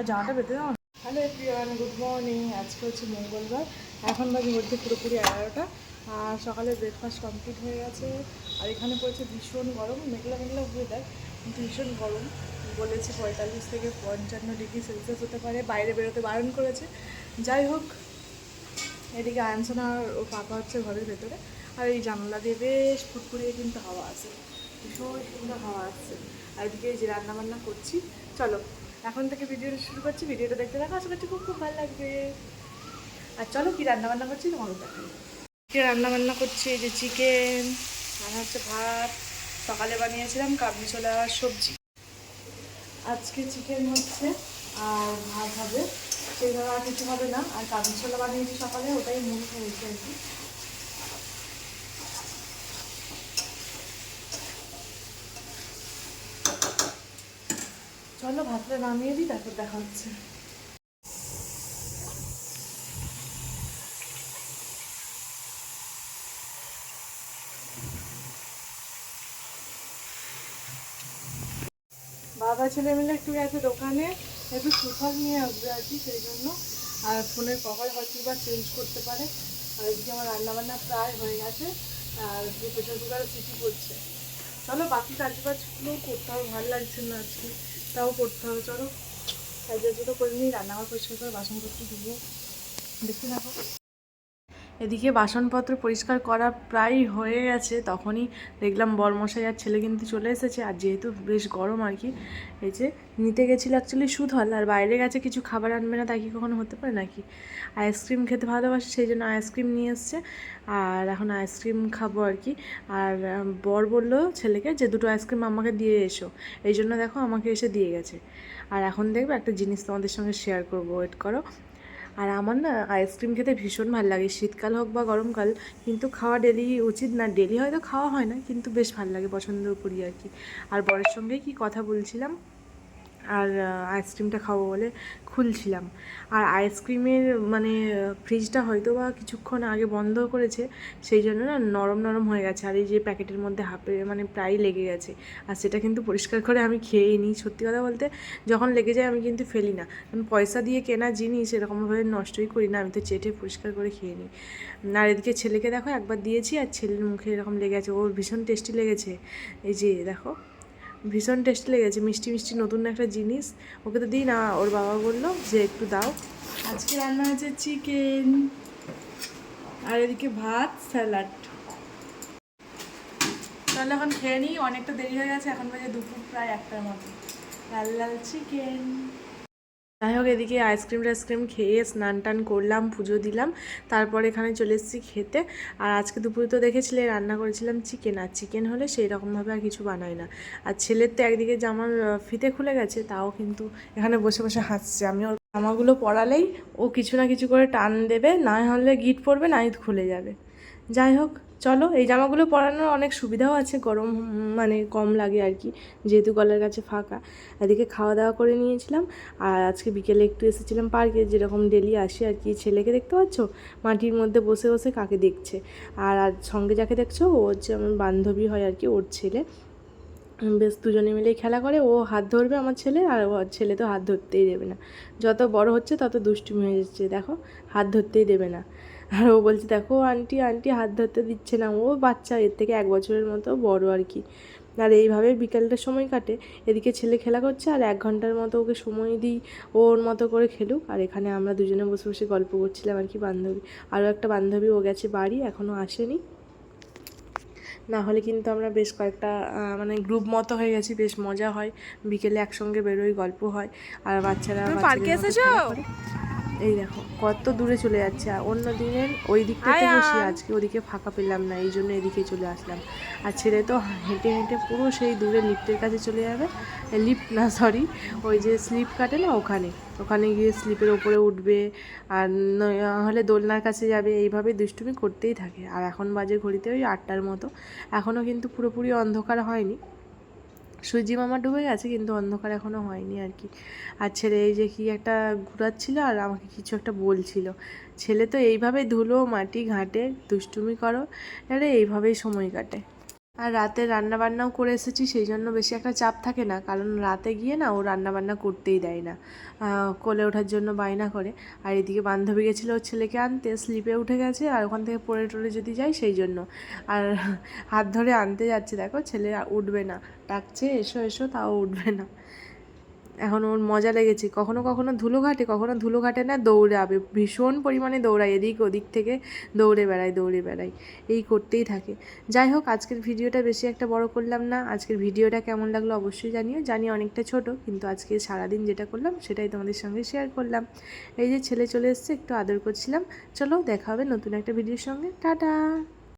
আর জামাটা বেঁধে দাও হ্যালো এভরিওয়ান গুড মর্নিং আজকে হচ্ছে মঙ্গলবার। এখন বাজে হচ্ছে পুরোপুরি এগারোটা। আর সকালে ব্রেকফাস্ট কমপ্লিট হয়ে গেছে। আর এখানে পড়েছে ভীষণ গরম, মেঘলা মেঘলা ওয়েদার কিন্তু ভীষণ গরম। বলেছে পঁয়তাল্লিশ থেকে পঞ্চান্ন ডিগ্রি সেলসিয়াস হতে পারে, বাইরে বেরোতে বারণ করেছে। যাই হোক, এদিকে আয়নসোনা আর ও পাপা হচ্ছে ঘরের ভেতরে। আর এই জানলা দিয়ে বেশ ফুটফুরিয়ে কিন্তু হাওয়া আছে ভীষণ সুন্দর হাওয়া আসছে। আর এদিকে যে রান্না বান্না করছি, চলো। এখন থেকে ভিডিওটা শুরু করছি, ভিডিওটা দেখতে দেখো আশা করছি খুব খুব ভালো লাগবে। আর চলো কি রান্না বান্না করছি তোমাকে দেখাই। কি রান্না বান্না করছি যে চিকেন আর হচ্ছে ভাত। সকালে বানিয়েছিলাম কাবলি ছোলা সবজি। আজকে চিকেন হচ্ছে আর ভাত হবে। সেইভাবে আর কিছু হবে না। আর কাবলি ছোলা বানিয়েছি সকালে, ওটাই মনে হয়েছে আর কি। চলো ভাতটা নামিয়ে দিই, তারপর দেখা হচ্ছে। বাবা ছেলে মিলে একটু গেছে দোকানে, একটু সুফল নিয়ে আসবে আর কি, সেই জন্য। আর ফোনের কভার হয়তো বা চেঞ্জ করতে পারে। আর এদিকে আমার রান্নাবান্না প্রায় হয়ে গেছে, আর প্রেশার কুকারে সিটি করছে। চলো বাকি কাজ বাজগুলো করতে হবে, ভালো লাগছে না আজকে, তাও করতে হবে, চলো। কাজের জন্য করে নিই, রান্নাঘর পরিষ্কার করে বাসনপত্র ধুবো। দেখতে থাকো। এদিকে বাসনপত্র পরিষ্কার করা প্রায় হয়ে গেছে, তখনই দেখলাম বরমশাই আর ছেলে কিন্তু চলে এসেছে। আর যেহেতু বেশ গরম আর কি, এই যে নিতে গেছিল অ্যাকচুয়ালি সুধল, আর বাইরে গেছে কিছু খাবার আনবে না, তাই কি কখনো হতে পারে নাকি? আইসক্রিম খেতে ভালোবাসে, সেই জন্য আইসক্রিম নিয়ে এসছে। আর এখন আইসক্রিম খাব আর কি। আর বর বলল ছেলেকে যে, দুটো আইসক্রিম আমাকে দিয়ে এসো। এই জন্য দেখো আমাকে এসে দিয়ে গেছে। আর এখন দেখবে একটা জিনিস তোমাদের সঙ্গে শেয়ার করব ওয়েট করো। আর আমার না আইসক্রিম খেতে ভীষণ ভালো লাগে। শীতকাল হোক বা গরমকাল, কিন্তু খাওয়া ডেলি উচিত না। ডেলি হয়তো খাওয়া হয় না, কিন্তু বেশ ভালো লাগে পছন্দ করি আর কি। আর বরের সঙ্গে কি কথা বলছিলাম? আর আইসক্রিমটা খাব বলে খুলছিলাম। আর আইসক্রিমের মানে ফ্রিজটা হয়তো বা কিছুক্ষণ আগে বন্ধ করেছে, সেই জন্য না নরম নরম হয়ে গেছে। আর এই যে প্যাকেটের মধ্যে হাফে মানে প্রায় লেগে গেছে। আর সেটা কিন্তু পরিষ্কার করে আমি খেয়েই নিই। সত্যি কথা বলতে, যখন লেগে যায় আমি কিন্তু ফেলি না। কারণ পয়সা দিয়ে কেনা জিনিস এরকমভাবে নষ্টই করি না, আমি তো চেটে পরিষ্কার করে খেয়ে নিই। আর এদিকে ছেলেকে দেখো একবার দিয়েছি, আর ছেলের মুখে এরকম লেগে আছে। ওর ভীষণ টেস্টি লেগেছে। এই যে, দেখো। ভীষণ টেস্টি লেগেছে, মিষ্টি মিষ্টি নতুন একটা জিনিস। ওকে তো দিই না, ওর বাবা বলল যে একটু দাও। আজকে রান্না হয়েছে চিকেন আর এদিকে ভাত স্যালাড তাহলে এখন খেয়ে নিই, অনেকটা দেরি হয়ে গেছে, এখন বাজে দুপুর প্রায় একটার মতো। লাল লাল চিকেন যাই হোক, এদিকে আইসক্রিম টাইসক্রিম খেয়ে স্নান টান করলাম, পুজো দিলাম। তারপর এখানে চলে এসেছি খেতে। আর আজকে দুপুরে তো দেখেছিলে, রান্না করেছিলাম চিকেন। আর চিকেন হলে সেই রকমভাবে আর কিছু বানাই না। আর ছেলের তো একদিকে জামার ফিতে খুলে গেছে, তাও কিন্তু এখানে বসে বসে হাসছে। আমি ওর জামাগুলো পরালেই ও কিছু না কিছু করে টান দেবে, না হলে গিট পড়বে নাই খুলে যাবে। যাই হোক চলো, এই জামাগুলো পরানোর অনেক সুবিধাও আছে, গরম মানে কম লাগে আর কি, যেহেতু গলার কাছে ফাঁকা। এদিকে খাওয়া দাওয়া করে নিয়েছিলাম, আর আজকে বিকেলে একটু এসেছিলাম পার্কে, যেরকম ডেলি আসি আর কি, ছেলেকে দেখতে পাচ্ছ? মাটির মধ্যে বসে বসে কাকে দেখছে? আর আর সঙ্গে যাকে দেখছ, ও হচ্ছে আমার বান্ধবী হয় আর কি, ওর ছেলে। বেশ দুজনে মিলেই খেলা করে, ও হাত ধরবে আমার ছেলে, আর ওর ছেলে তো হাত ধরতেই দেবে না। যত বড় হচ্ছে, তত দুষ্টুমি হয়ে যাচ্ছে, দেখো, হাত ধরতেই দেবে না। আর ও বলছে দেখো আন্টি আন্টি হাত ধরতে দিচ্ছে না। ও বাচ্চা এর থেকে এক বছরের মতো বড় আর কি। আর এইভাবে বিকালটা সময় কাটে। এদিকে ছেলে খেলা করছে আর এক ঘণ্টার মতো ওকে সময় দিই ওর মতো করে খেলুক। আর এখানে আমরা দুজনে বসে বসে গল্প করছিলাম আর কি বান্ধবী। আরও একটা বান্ধবী ও গেছে বাড়ি এখনও আসেনি। না হলে কিন্তু আমরা বেশ কয়েকটা মানে গ্রুপ মতো হয়ে গেছি বেশ মজা হয়। বিকেলে একসঙ্গে বেরোই গল্প হয়। আর বাচ্চারা খেলা করে। এই দেখো কত দূরে চলে যাচ্ছে। আর অন্য দিনের ওই দিকটাতে বসি আজকে ওদিকে ফাঁকা পেলাম না এই জন্য এদিকে চলে আসলাম। আর ছেলে তো হেঁটে হেঁটে পুরো সেই দূরে লিফটের কাছে চলে যাবে। লিফট না সরি ওই যে স্লিপ কাটে না ওখানে? ওখানে গিয়ে স্লিপের ওপরে উঠবে আর হলে দোলনার কাছে যাবে এইভাবে দুষ্টুমি করতেই থাকে। আর এখন বাজে ঘড়িতে ওই আটটার মতো। এখনও কিন্তু পুরোপুরি অন্ধকার হয়নি। সূর্যি মামা ডুবে গেছে, কিন্তু অন্ধকার এখনও হয়নি আর কি। আর ছেলে এই যে কি একটা ঘুরাচ্ছিল আর আমাকে কিছু একটা বলছিল। ছেলে তো এইভাবে ধুলো, মাটি, ঘাটে দুষ্টুমি করো, আরে এইভাবেই সময় কাটে। আর রাতে রান্নাবান্নাও করে এসেছি, সেই জন্য বেশি একটা চাপ থাকে না। কারণ রাতে গিয়ে না ও রান্নাবান্না করতেই দেয় না। কোলে ওঠার জন্য বায়না করে। আর এদিকে বান্ধবী গেছিল ওর ছেলেকে আনতে, স্লিপে উঠে গেছে আর ওখান থেকে পড়ে টড়ে যদি যাই সেই জন্য। আর হাত ধরে আনতে যাচ্ছে। দেখো ছেলে উঠবে না। ডাকছে, এসো এসো। তাও উঠবে না। এখন ওর মজা লেগেছে। কখনো কখনো ধুলো ঘাটে, কখনো ধুলো ঘাটে না দৌড়াবে। ভীষণ পরিমাণে দৌড়ায়, এদিক ওদিক থেকে দৌড়ে বেড়ায় দৌড়ে বেড়ায়। এই করতেই থাকে। যাই হোক, আজকের ভিডিওটা বেশি একটা বড় করলাম না। আজকের ভিডিওটা কেমন লাগল অবশ্যই জানিও। জানি অনেকটা ছোট, কিন্তু আজকে সারাদিন যেটা করলাম সেটাই তোমাদের সঙ্গে শেয়ার করলাম। এই যে ছেলে চলে এসছে, একটু আদর করছিলাম। চলো, দেখা হবে নতুন একটা ভিডিওর সঙ্গে। টাটা!